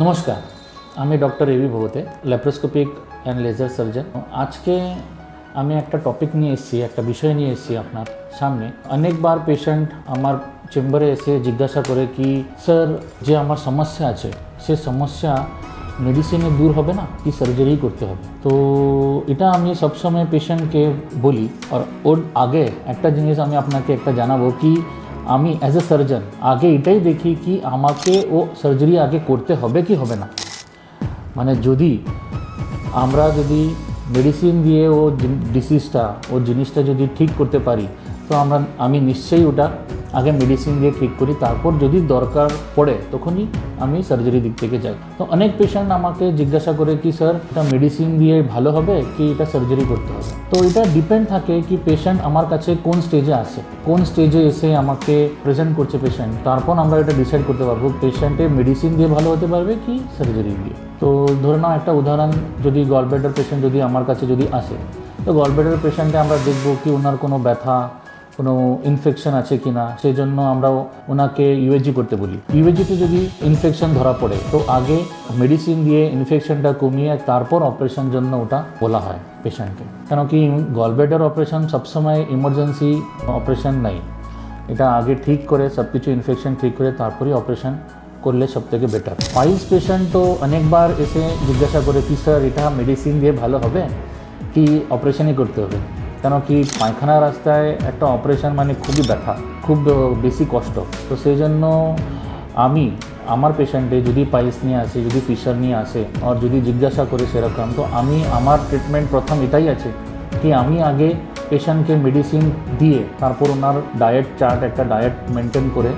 নমস্কার, আমি doctor AB Bhagate, laparoscopic and laser surgeon. আজকে আমি একটা টপিক নিয়ে এসেছি, একটা বিষয় নিয়ে এসেছি আপনার সামনে। অনেকবার পেশেন্ট আমার চেম্বারে এসে জিজ্ঞাসা করে কি, স্যার, যে আমার সমস্যা আছে, সে সমস্যা মেডিসিনে দূর হবে না? কি সার্জারি করতে হবে? তো এটা আমি সবসময় পেশেন্টকে বলি, আর ওর আগে একটা জিনিস আমি আপনাকে একটা জানাব কি আমি অ্যাজ এ সার্জন আগে এটাই দেখি কি আমাকে ও সার্জারি আগে করতে হবে কি হবে না। মানে যদি আমরা যদি মেডিসিন দিয়ে ও ডিসিজটা ও জিনিসটা যদি ঠিক করতে পারি, তো আমরা, আমি নিশ্চয়ই ওটা আগে মেডিসিন দিয়ে ঠিক করি, তারপর যদি দরকার পড়ে তখনই আমি সার্জারি দিক থেকে যাই। তো অনেক পেশেন্ট আমাকে জিজ্ঞাসা করে কি স্যার এটা মেডিসিন দিয়ে ভালো হবে কি এটা সার্জারি করতে হবে? তো এটা ডিপেন্ড থাকে কি পেশেন্ট আমার কাছে কোন স্টেজে আসে কোন স্টেজে এসে আমাকে প্রেজেন্ট করছে পেশেন্ট তারপর আমরা এটা ডিসাইড করতে পারব পেশেন্টে মেডিসিন দিয়ে ভালো হতে পারবে কি সার্জারি দিয়ে। তো ধরে নাও একটা উদাহরণ, যদি গলব্লেডার পেশেন্ট যদি আমার কাছে যদি আসে, তো গলব্লেডার পেশেন্টে আমরা দেখব কি ওনার কোনো ব্যথা কোনো ইনফেকশন আছে কি না সেই জন্য আমরা ওনাকে ইউএজি করতে বলি। ইউএজিতে যদি ইনফেকশন ধরা পড়ে, তো আগে মেডিসিন দিয়ে ইনফেকশনটা কমিয়ে তারপর অপারেশন জন্য ওটা বলা হয় পেশেন্টকে কেন কি গলব্লেডার অপারেশন সবসময় ইমার্জেন্সি অপারেশন নাই। এটা আগে ঠিক করে সব কিছু ইনফেকশন ঠিক করে তারপরেই অপারেশন করলে সব থেকে বেটার পাইলস পেশেন্ট তো অনেকবার এসে জিজ্ঞাসা করে, কি স্যার এটা মেডিসিন দিয়ে ভালো হবে? কি অপারেশনই করতে হবে? কেন কি পায়খানা রাস্তায় একটা অপারেশন মানে খুবই ব্যথা, খুব বেশি কষ্ট। তো সেই জন্য আমি আমার পেশেন্টে যদি পাইলস নিয়ে আসে, যদি ফিশার নিয়ে আসে আর যদি জিজ্ঞাসা করে সেরকম, তো আমি আমার ট্রিটমেন্ট প্রথম এটাই আছে কি আমি আগে পেশেন্টকে মেডিসিন দিয়ে তারপর ওনার ডায়েট চার্ট একটা ডায়েট মেনটেন করে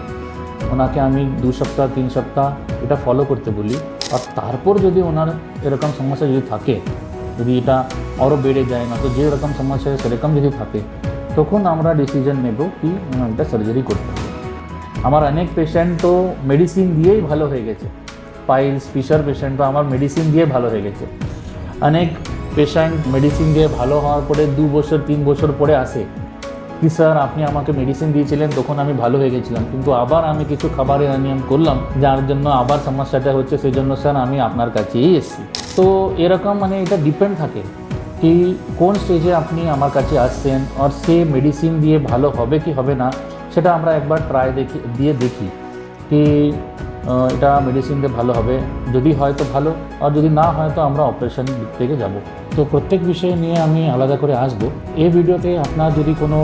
ওনাকে আমি দু সপ্তাহ, তিন সপ্তাহ এটা ফলো করতে বলি। আর তারপর যদি ওনার এরকম সমস্যা যদি থাকে যদি এটা আরও বেড়ে যায়, না তো যে রকম সমস্যা সেরকম যদি থাকে, তখন আমরা ডিসিশন নেব কি এটা সার্জারি করতে। হবে আমার অনেক পেশেন্ট তো মেডিসিন দিয়েই ভালো হয়ে গেছে। পাইলস ফিশার পেশেন্ট তো আমার মেডিসিন দিয়ে ভালো হয়ে গেছে। অনেক পেশেন্ট মেডিসিন দিয়ে ভালো হওয়ার পরে দু বছর, তিন বছর পরে আসে, কি স্যার আপনি আমাকে মেডিসিন দিয়েছিলেন, তখন আমি ভালো হয়ে গেছিলাম। কিন্তু আবার আমি কিছু খাবারের নিয়ম করলাম, যার জন্য আবার সমস্যাটা হচ্ছে সেই জন্য স্যার আমি আপনার কাছেই এসেছি। তো এরকম মানে এটা ডিপেন্ড থাকে কি কোন স্টেজে আপনি আমার কাছে আসছেন আর সে মেডিসিন দিয়ে ভালো হবে কি হবে না, সেটা আমরা একবার ট্রাই দেখি, দিয়ে দেখি কি এটা মেডিসিন দিয়ে ভালো হবে, যদি হয় তো ভালো, আর যদি না হয় তো আমরা অপারেশন দিক থেকে যাব। তো প্রত্যেক বিষয় নিয়ে আমি আলাদা করে আসব। এই ভিডিওতে আপনার যদি কোনো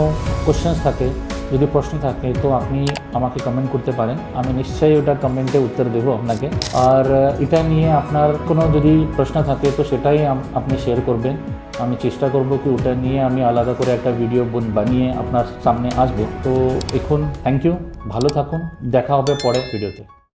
কোশ্চেন্স থাকে যদি প্রশ্ন থাকে, তো আপনি আমাকে কমেন্ট করতে পারেন। আমি নিশ্চয়ই ওটা কমেন্টে উত্তর দেবো আপনাকে। আর, এটা নিয়ে আপনার কোনো যদি প্রশ্ন থাকে, তো সেটাই আপনি শেয়ার করবেন। আমি চেষ্টা করব কি ওটা নিয়ে আমি আলাদা করে একটা ভিডিও বোন, বানিয়ে আপনার সামনে আসব। তো এখন থ্যাংক ইউ ভালো থাকুন, দেখা হবে পরের ভিডিওতে